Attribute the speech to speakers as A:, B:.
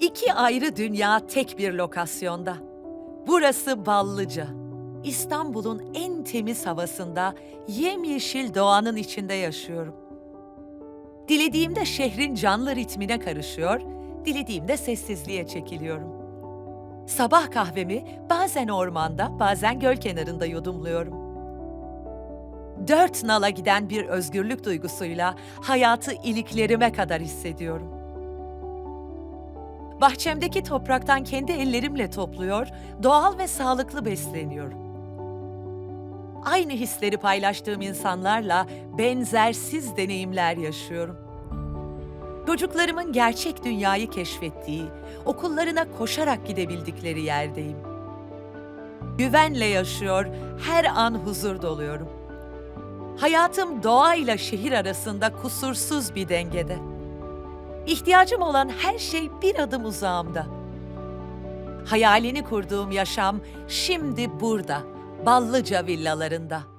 A: İki ayrı dünya tek bir lokasyonda. Burası Ballıca. İstanbul'un en temiz havasında, yemyeşil doğanın içinde yaşıyorum. Dilediğimde şehrin canlı ritmine karışıyor, dilediğimde sessizliğe çekiliyorum. Sabah kahvemi bazen ormanda, bazen göl kenarında yudumluyorum. Dört nala giden bir özgürlük duygusuyla hayatı iliklerime kadar hissediyorum. Bahçemdeki topraktan kendi ellerimle topluyor, doğal ve sağlıklı besleniyorum. Aynı hisleri paylaştığım insanlarla benzersiz deneyimler yaşıyorum. Çocuklarımın gerçek dünyayı keşfettiği, okullarına koşarak gidebildikleri yerdeyim. Güvenle yaşıyor, her an huzur doluyorum. Hayatım doğayla şehir arasında kusursuz bir dengede. İhtiyacım olan her şey bir adım uzağımda. Hayalini kurduğum yaşam şimdi burada, Ballıca villalarında.